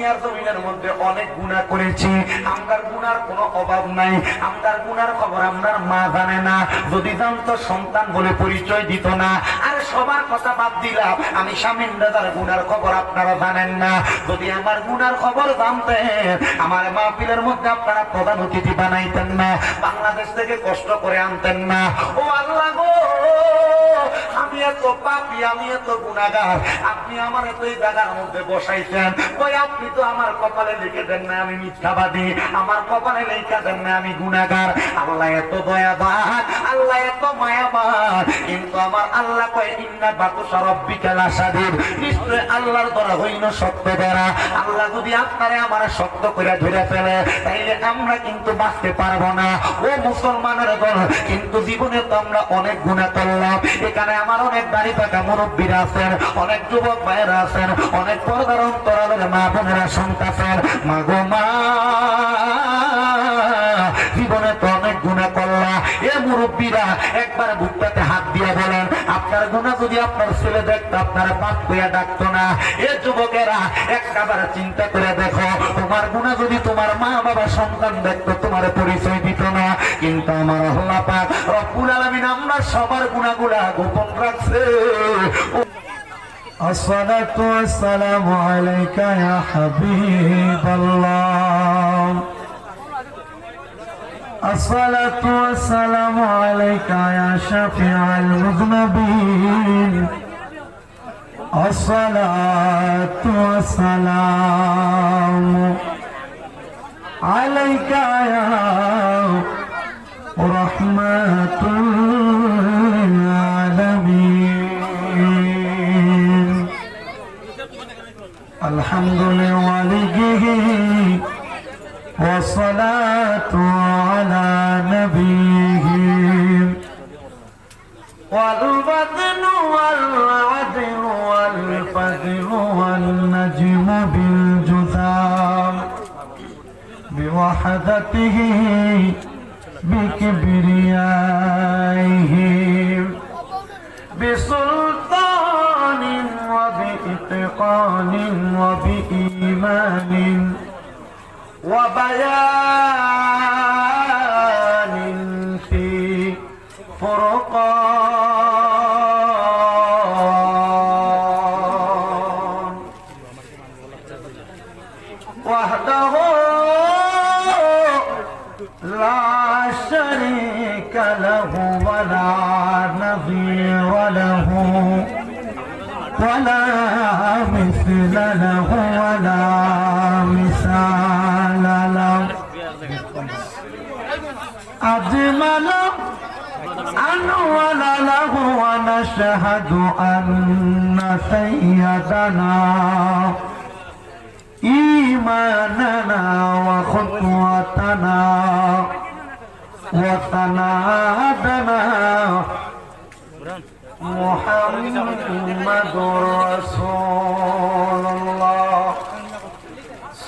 দুনিয়ার জমিনের মধ্যে অনেক গুণা করেছি। আমরার গুনার কোনো অভাব নাই। আমরার গুনার খবর আমরার মা জানে না। যদি জানতো, সন্তান বলে পরিচয় দিত না। আর সবার কথা বাদ দিলাম। আমি স্বামীন দাদার গুনার খবর আপনারা জানেন না। যদি আমার গুনার খবর জানতেন, আমার মাহফিলের মধ্যে আপনারা প্রধান অতিথি বানাইতেন না। বাংলাদেশ থেকে কষ্ট করে আনতেন না। ও আল্লাহ আমি এত পাপি, আমি এত গুণাগার আপনি আমার এত এই জায়গার মধ্যে বসাইছেন। ওই আপনি তো আমার কপালে লিখে দেন না আমি মিথ্যাবাদী, আমার কপালে লিখে দেন না আমি গুণাগার আল্লাহ এত দয়াবান, আল্লাহ এত মায়াবান। কিন্তু আমার আল্লাহ কয়, ইন্না বাতু সরব্বিকাল আসাদির নিশ্চয় আল্লাহর দ্বারা হইল সত্য দ্বারা আল্লাহ যদি আপনারে আমার সত্য করে ধরে ফেলে, তাইলে আমরা কিন্তু বাঁচতে পারব না। ও মুসলমানের দল, কিন্তু জীবনে তো আমরা অনেক গুণা করলাম। এখানে আমার অনেক দাড়ি পাকা মুরব্বীরা আছেন, অনেক যুবক ভাইয়েরা আছেন, অনেক পর্দার অন্তরালের মা বোনেরা শুনতেছেন। মা গো মা, জীবনে তো অনেক গুণা করলা। এ মুরব্বীরা একবার বুকটাতে হাত দিয়ে বলেন আপনার গুণা যদি আপনার ছেলে দেখতো আপনার বাপ কইয়া ডাকতো না এ যুবকেরা একবার চিন্তা করে দেখো তোমার গুণা যদি তোমার মা বাবা সন্তান দেখতো তোমার পরিচয় দিত না কিন্তু আমার আল্লাহ পাক রব্বুল আলামিন আমরা সবার গুণাগুলা গোপন রাখছে ও الصلاة والسلام عليك يا حبيب الله الصلاة والسلام عليك يا شفيع المذنبين. الصلاة والسلام عليك يا رحمة العالمين. الحمد لوالده والصلاة على نبيه. والبدن والعدل والفجر والنجم بالجثام. بوحدته بكبريائه. بسلطان وبإتقان وبإيمان. وبيان محمد رسول الله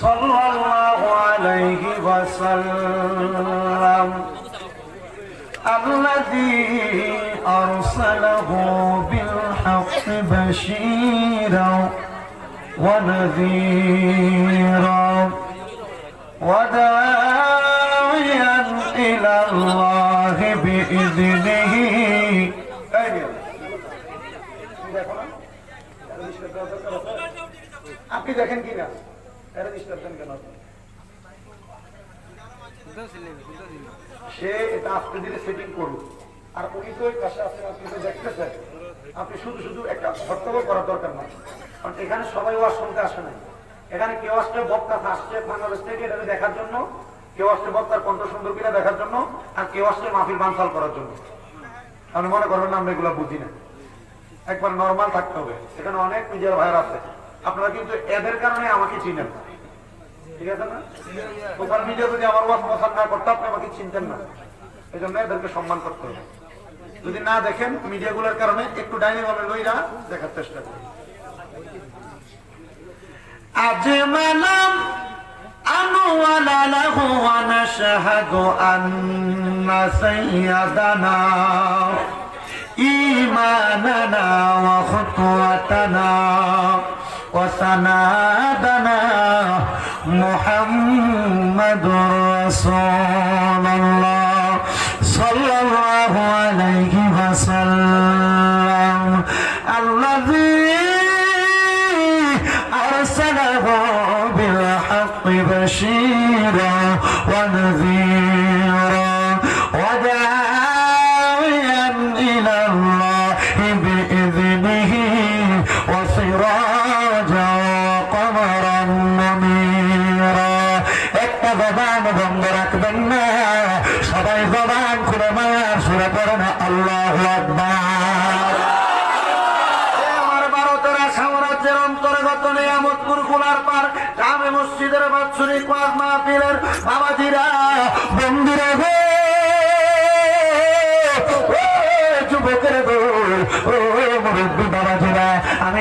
صلى الله عليه وسلم الذي أرسله بالحق بشيرا ونذيرا وداعيا إلى الله بإذنه আপনি দেখেন কিনা আপনি? সে এটা আস্তে ধীরে সেটিং করুক আর উনি তো ওই আপনি আপনি শুধু শুধু একটা হট্টগোল করার দরকার নাই কারণ এখানে সবাই ওয়াজ শুনতে আসে নাই। এখানে কেউ আসছে বক্তা আসছে বাংলাদেশ থেকে এটা দেখার জন্য, কেউ আসছে বক্তার কণ্ঠ সুন্দর কিনা দেখার জন্য, আর কেউ আসছে মাফির বানসাল করার জন্য। আপনি মনে করবেন না, আমরা এগুলো বুঝি না। একবার নর্মাল থাকতে হবে। এখানে অনেক মিডিয়ার ভাইয়ের আছে। আপনারা কিন্তু এদের কারণে আমাকে চিনেন ঠিক আছে না? সোশ্যাল যদি আমার আপনি আমাকে চিনতেন না। এই জন্য এদেরকে সম্মান করতে যদি না দেখেন, মিডিয়াগুলোর কারণে একটু চেষ্টা করি। ইমানানা وسنادنا محمد رسول الله صلى الله عليه وسلم. الذي أرسله بالحق بشيرا ونذيرا.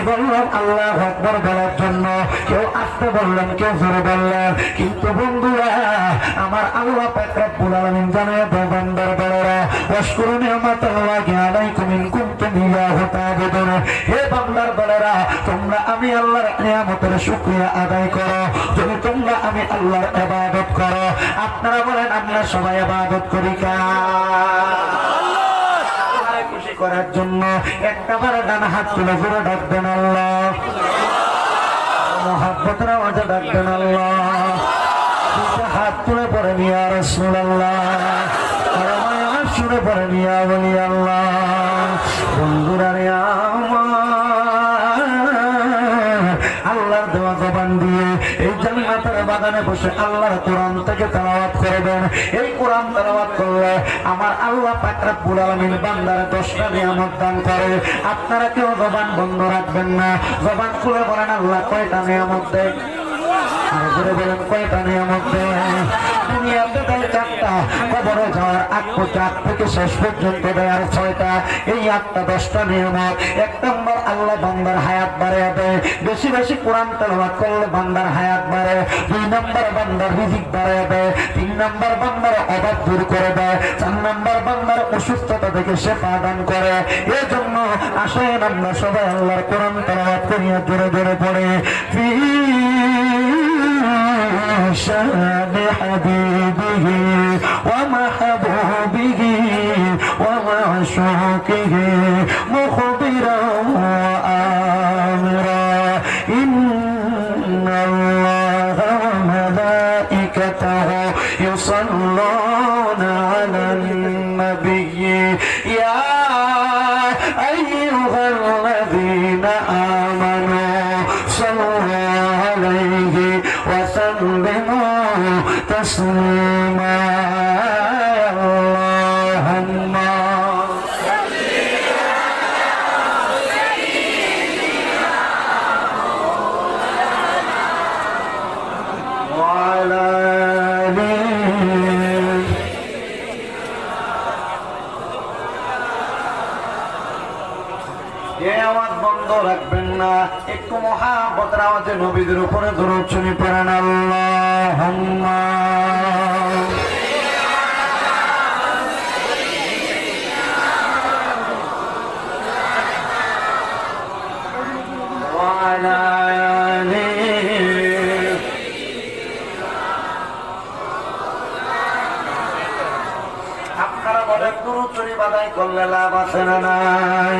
বললাম আল্লাহ আকবর বলার জন্য কেউ আসতে বললেন, কেউ জোরে বললেন। কিন্তু বন্ধুরা, আমার আল্লাহ পাক রব্বুল আলামিন জানায় বান্দার আলাইকুম ইন কুনতুম ইয়াহু তা'বুদুন হে তোমরা আমি আল্লাহর নিয়ামতের শুকরিয়া আদায় করো। যদি তোমরা আমি আল্লাহর ইবাদত করো, আপনারা বলেন, আমরা সবাই ইবাদত করি কা করার জন্য একটা বার ডান হাত তুলে ঘুরে ডাকবেন আল্লাহ। আওয়াজে ডাকবেন আল্লাহ। হাত তুলে পরে নিয়ে আর আল্লাহ আর আমার সুরে পড়ে নিয়ে বলি আল্লাহ। বাগানে বসে আল্লাহর কোরআন থেকে তেলাওয়াত করবেন। এই কোরআন তেলাওয়াত করলে আমার আল্লাহ পাক রব্বুল আলামিন বান্দার দশটা নিয়ামত দান করে। আপনারা কেউ জবান বন্ধ রাখবেন না। জবান খুলে বলেন, আল্লাহ, কয়টা নিয়ামত দেয় বলেন, কয়টা নিয়ামত দেয় তিন নম্বর, বান্দার অভাব দূর করে দেয় চার নম্বর, বান্দার অসুস্থতা থেকে সে পাদান করে। এই জন্য আসেন আমরা সবাই আল্লাহর কোরআন তেলাওয়াত করিয়া জোরে জোরে পড়ে। شان حبيبه ومحبوبه ومعشوقه করলে আছে না নাই।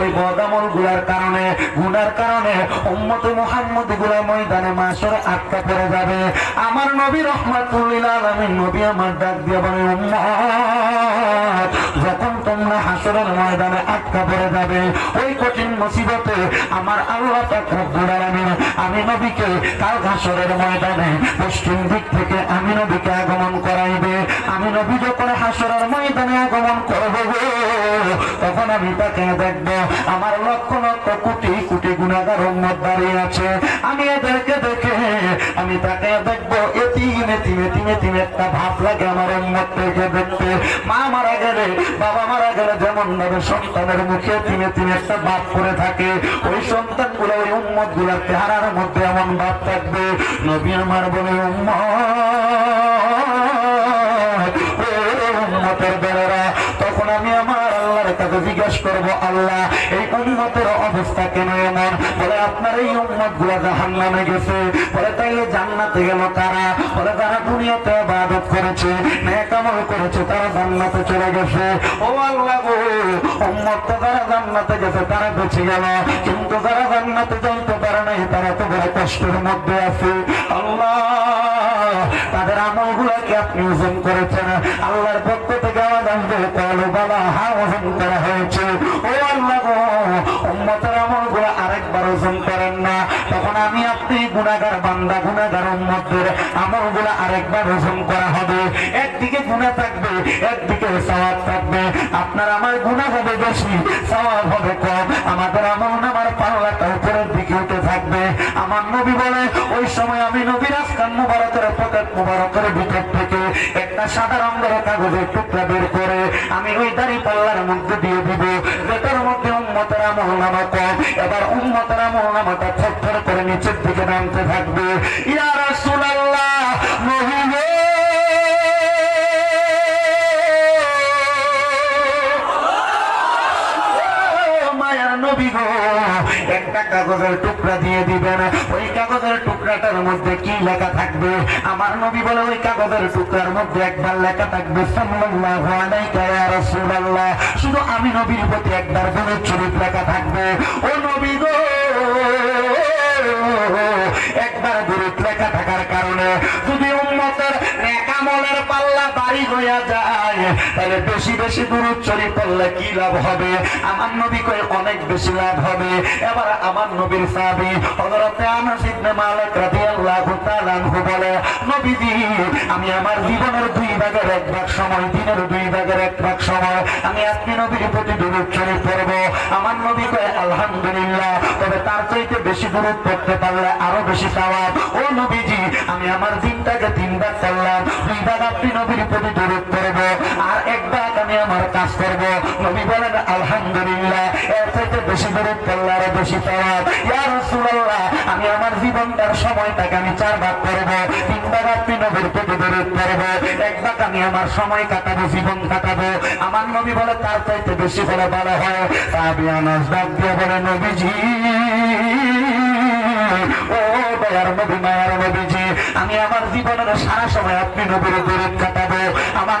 ওই বদ আমলগুলার কারণে, গুনার কারণে উম্মত মুহাম্মদগুলা ময়দানে মাসরে আটকা পড়ে যাবে। আমার নবী রহমাতুল্লিল আলামিন, নবী আমার ডাক দিয়ে বলে যখন তোমরা হাসরের ময়দানে আটকা পড়ে যাবে, ওই কঠিন মুসিবতে আমার আল্লাহ রব্বুল আলামিন, আমি নবীকে কাল হাসরের ময়দানে পশ্চিম দিক থেকে আমি নবীকে আগমন করাইবে। আমি নবী যখন হাসরের ময়দানে আগমন করব আমি তাকে দেখব। আমার লক্ষ লক্ষ কোটি কোটি গুণাগার উন্মত দাঁড়িয়ে আছে। আমি এদেরকে দেখে, আমি তাকে দেখব। এটি একটা ভাব লাগে আমার দেখতে। মা মারা গেলে, বাবা মারা গেলে যেমন ভাবে সন্তানের মুখে তিনে তিনে একটা ভাব করে থাকে। ওই সন্তানগুলো, ওই উন্মতগুলার চেহারার মধ্যে এমন ভাব থাকবে। নবী আমার বলে উন্মত জিজ্ঞেস করব, আল্লাহ, এই উম্মতের অবস্থা কেন এমন? বলে, আপনার এই উম্মতগুলা জাহান নামে গেছে। বলে, তাইলে জান্নাতে গেল কারা? বলে তারা দুনিয়াতে ইবাদত করেছে, নেক করেছে, তারা জান্নাতে চলে গেছে। ও আল্লাহ গো, উম্মত তো যারা জান্নাতে গেছে, তারা বেঁচে গেল। কিন্তু জান্নাতে পারে নাই, তারা তো বড় কষ্টের মধ্যে আছে। আল্লাহ, তাদের আমল গুলাকে আপনি ওজন করেছেন। আল্লাহর পক্ষ ওজন করা হবে। একদিকে গুণা থাকবে, একদিকে সওয়াব থাকবে। আপনার আমার গুণা হবে বেশি, সওয়াব হবে কম। আমাদের আমল নামার পাল্লাটা উপরের দিকে উঠে থাকবে। আমার নবী বলে, ওই সময় আমি নবীর একটা সাদা রঙের কাগজের টুকরা বের করে, আমি ওই দাড়ি পাল্লার মধ্যে দিয়ে দিব। যেটার মধ্যে উন্মতরা নামা কম, এবার উন্মতরা আমল নামাটা থর করে নিচের দিকে নামতে থাকবে। ইয়ারা সুনাল্লাহ একটা কাগজের টুকরা দিয়ে দিবেন। ওই কাগজের টুকরাটার মধ্যে কি লেখা থাকবে? আমার নবী বলে, ওই কাগজের টুকরার মধ্যে একবার লেখা থাকবে শুধু আমি নবীর প্রতি একবার বলে চরিত লেখা থাকবে। ও নবী গো, একবার দূরত লেখা থাকার কারণে যদি উম্মতের নেকামলের পাল্লা বাড়ি হইয়া যায় তাহলে বেশি বেশি দূরত চলি পড়লে কি লাভ হবে? আমার নবী কয়ে অনেক বেশি লাভ হবে। এবার আমার নবীর সাহাবী হযরতে আনাস ইবনে মালিক রাদিয়াল্লাহু তাআলা বলে, নবীজি, আমি আমার জীবনের দুই ভাগের এক ভাগ সময়, দিনের দুই ভাগের এক ভাগ সময়, আমি নবীর প্রতি দূরত চলে পড়ব আমার নবী কয়ে, আলহামদুলিল্লাহ। তবে তার চাইতে বেশি দূরত পড়তে পারলে আরও বেশি পাওয়ার ও নবীজি, আমি আমার দিনটাকে তিন ভাগ করলাম। দুই ভাগ আপনি নবীর প্রতি দূরত করব। আর এক ভাগ আমি আমার কাজ করব। নবী বলেন, আলহামদুলিল্লাহ, এর চাইতে বেশি দূরত করলে বেশি পাওয়ার ইয়া রাসূলুল্লাহ, আমি আমার জীবনটার সময়টাকে আমি চার ভাগ করব, তিন ভাগ আপনি নবীর প্রতি দূরত করব এক ভাগ আমি আমার সময় কাটাবো, জীবন কাটাবো। আমার নবী বলে, তার চাইতে বেশি বলে ভালো হয়। আনাস ডাক দিয়ে বলে, নবীজি, ও দয়ার নবী, মায়ার নবীজি, আমি আমার জীবনের সারা সময় আপনি নবীর দূরত কাটাবো। আমার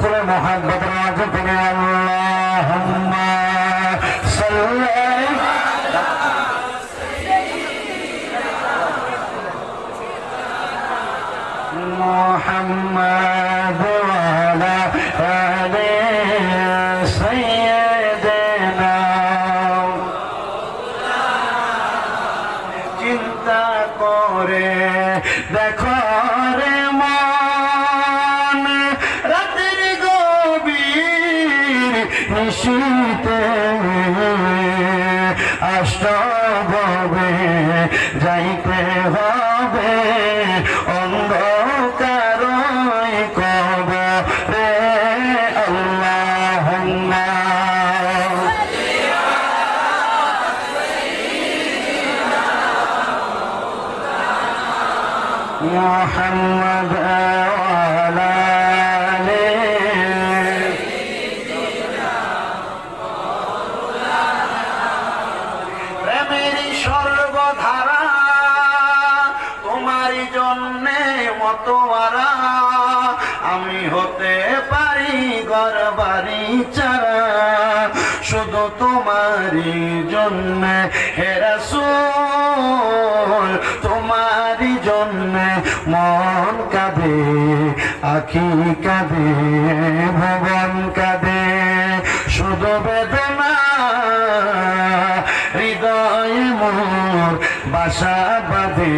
খুলে মোহাম্মদ রাজ করে আল্লাহুম্মা মতোয়ারা আমি হতে পারি গরবারি চারা শুধু তোমারই জন্য হেরাসো তোমারই জন্য মন কাঁদে আখি কাঁদে ভুবন কাঁদে। শুধু বেদনা হৃদয় মোর বাসা বাঁধে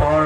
or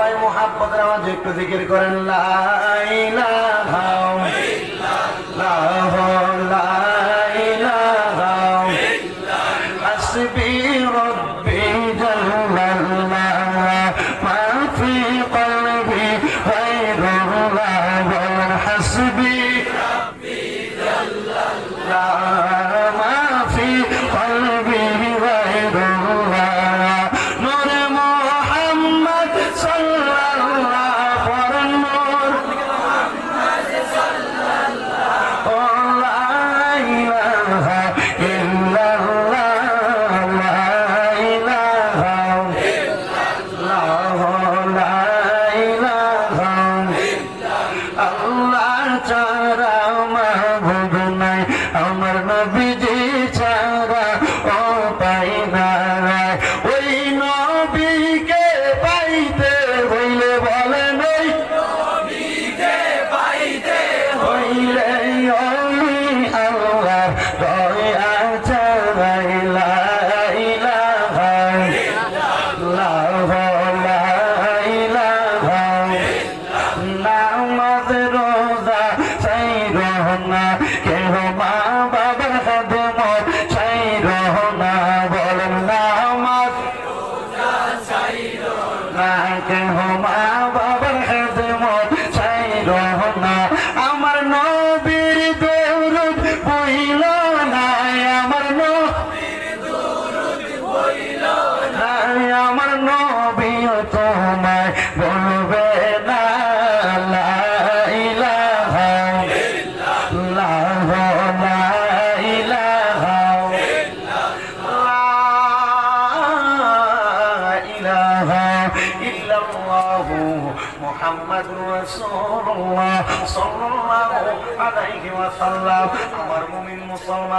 সবাই মোহাব্বতের আমার একটু জিকির করেন লাইলা লাহ লাহ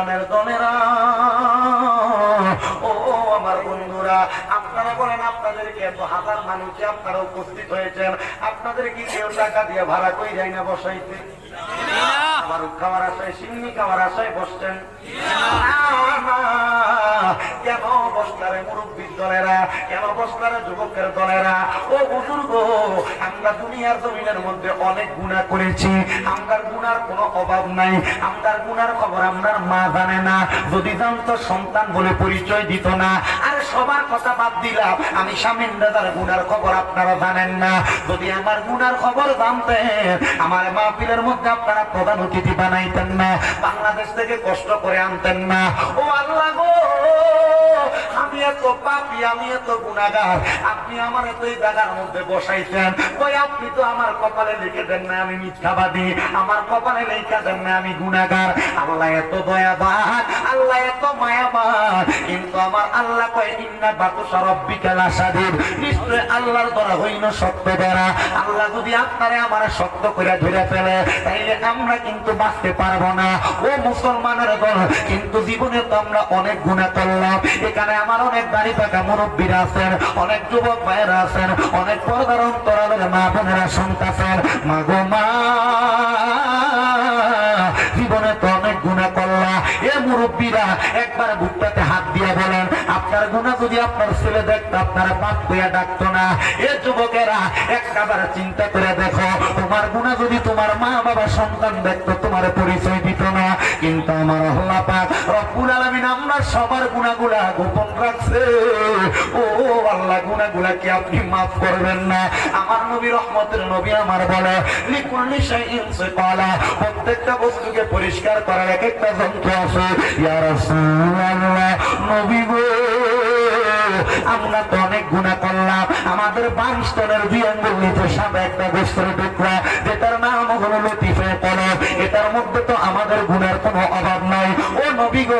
মুসলমানের দলেরা। ও আমার বন্ধুরা আপনারা বলেন আপনাদেরকে এত হাজার মানুষে আপনারা উপস্থিত হয়েছেন। আপনাদের কি কেউ টাকা দিয়ে ভাড়া কই যায় না বসাইতে? আমার খাওয়ার আশায় সিন্নি খাওয়ার আশায় বসছেন। না, কেন বসলারে মুরব্বীর দলেরা? কেন বসলারে যুবকের দলেরা? ও বুজুর্গ, আমরা দুনিয়ার জমিনের মধ্যে অনেক গুণা করেছি। আমরার গুনার কোনো অভাব নাই। আমরার গুনার খবর আমরার মা জানে না। যদি জানতো সন্তান বলে পরিচয় দিত না। সবার কথা বাদ দিলাম। আমি স্বামীন দাদার গুনার খবর আপনারা জানেন না। যদি আমার গুনার খবর জানতেন, আমার মাহফিলের মধ্যে আপনারা প্রধান অতিথি বানাইতেন না। বাংলাদেশ থেকে কষ্ট করে আনতেন না। ও আল্লাহ গো! আমি এত পাপি, আমি এত গুণাগার আপনি আমার এত এই জায়গার মধ্যে বসাইছেন। ওই আপনি তো আমার কপালে লিখে দেন না আমি মিথ্যাবাদী। আমার কপালে লিখে দেন না আমি গুণাগার আল্লাহ এত দয়াবান, আল্লাহ এত মায়াবান। কিন্তু আমার আল্লাহ কয়, ইন্না বাতু সরব্বিকা লাসাদির নিশ্চয় আল্লাহর দ্বারা হইল সত্য দ্বারা আল্লাহ যদি আপনারে আমার সত্য করে ধরে ফেলে, তাইলে আমরা কিন্তু বাঁচতে পারব না। ও মুসলমানের দল, কিন্তু জীবনে তো আমরা অনেক গুণা করলাম। এখানে আমার অনেক দাড়ি পাকা মুরব্বীরা আছেন, অনেক যুবক ভাইয়েরা আছেন, অনেক পর্দার অন্তরালের মা বোনেরা শুনতেছেন। মা গো মা, জীবনে তো অনেক গুণা করলা। এ মুরব্বীরা একবার বুকটাতে হাত দিয়ে বলেন আপনার গুণা যদি আপনার ছেলে দেখতো, আপনার বাপ হইয়া ডাকতো না। এ যুবকেরা একবার চিন্তা করে দেখো, তোমার গুণা যদি তোমার মা বাবা সন্তান দেখতো, তোমার পরিচয় দিত না। কিন্তু আমার আল্লাহ পাক রব্বুল আমরা সবার গুণাগুলা গোপন রাখছে। ও আল্লাহ, গুণাগুলা কি আপনি মাফ করবেন না? আমার নবী রহমতের নবী আমার বলে, লিকুল্লি প্রত্যেকটা বস্তুকে পরিষ্কার করার এক একটা যন্ত্র আছে। ইয়া রাসূলুল্লাহ, নবী গো। আমরা তো অনেক গুণা করলাম। আমাদের বাইশ টনের দুই আঙ্গুল নিচে সাদা একটা গোস্তের টুকরা যেটার নাম হলো লতিফে কলব। এটার মধ্যে তো আমাদের গুণের কোনো অভাব নাই। ও নবী গো,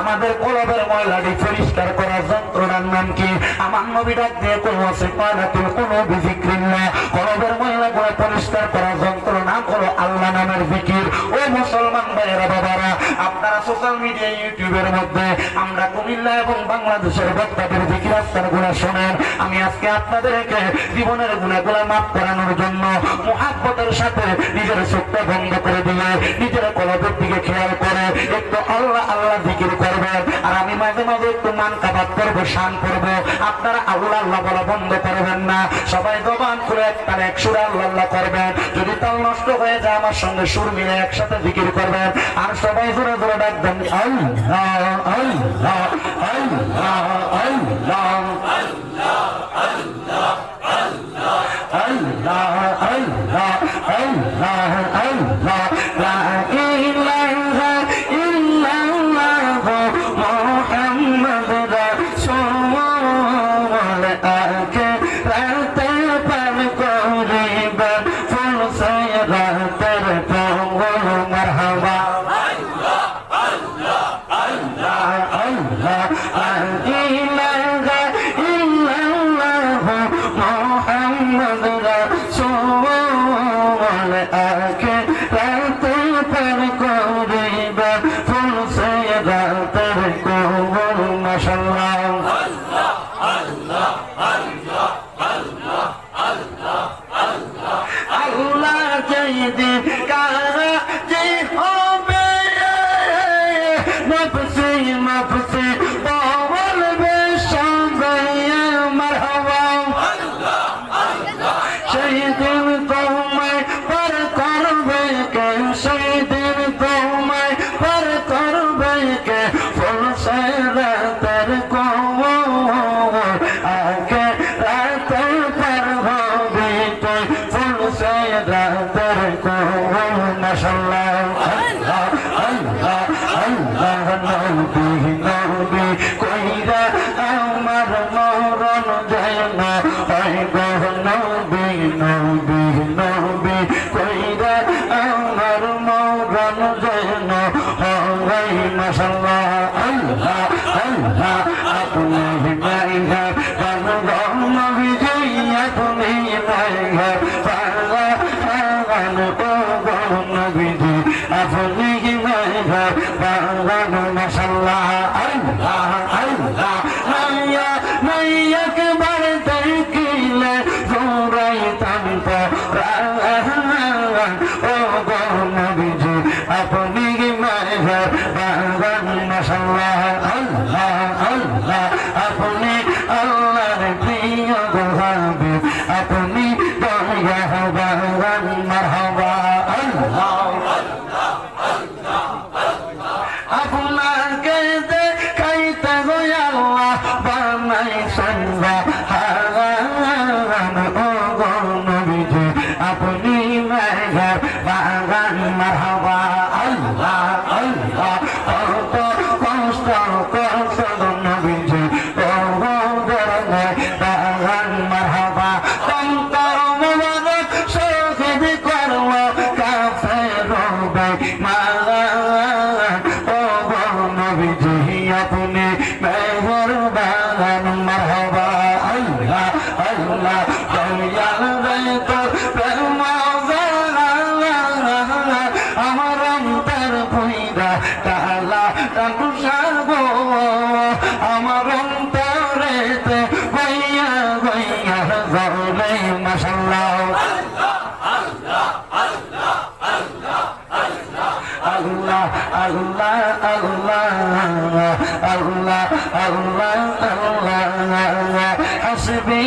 আমাদের কলবের ময়লাটি পরিষ্কার করার যন্ত্রণার নাম কি? আমার নবী ডাক দিয়ে কোনো আছে পালাতুল কোনো বিজিক্রিল্লা কলবের ময়লা গুলো পরিষ্কার করার যন্ত্র হলো আল্লাহ নামের জিকির। ও মুসলমান ভাইয়েরা, বাবারা, আপনারা সোশ্যাল মিডিয়া ইউটিউবের মধ্যে আমরা কুমিল্লা এবং বাংলাদেশের বক্তাদের জিকির আস্তার গুণা শোনেন। আমি আজকে আপনাদেরকে জীবনের গুণাগুলা মাফ করানোর জন্য মহাব্বতের সাথে নিজের চোখটা বন্ধ করে দিয়ে নিজের কলবের দিকে খেয়াল করে একটু আল্লাহ আল্লাহ জিকির করবেন। আর আমি মাঝে মাঝে একটু মান কাবাদ করব, শান করব। আপনারা আল্লাহ আল্লাহ বলা বন্ধ করবেন না। সবাই দবান করে একটা এক সুরে আল্লাহ আল্লাহ করবেন। তাল নষ্ট হয়ে যায় আমার সঙ্গে সুর মিলে একসাথে জিকির করবেন আর সবাই জোরে জোরে ডাকবেন আল্লাহ আল্লাহ আল্লাহ আল্লাহ pasado I know আল্লাহ আল্লাহ আল্লাহ হাসবি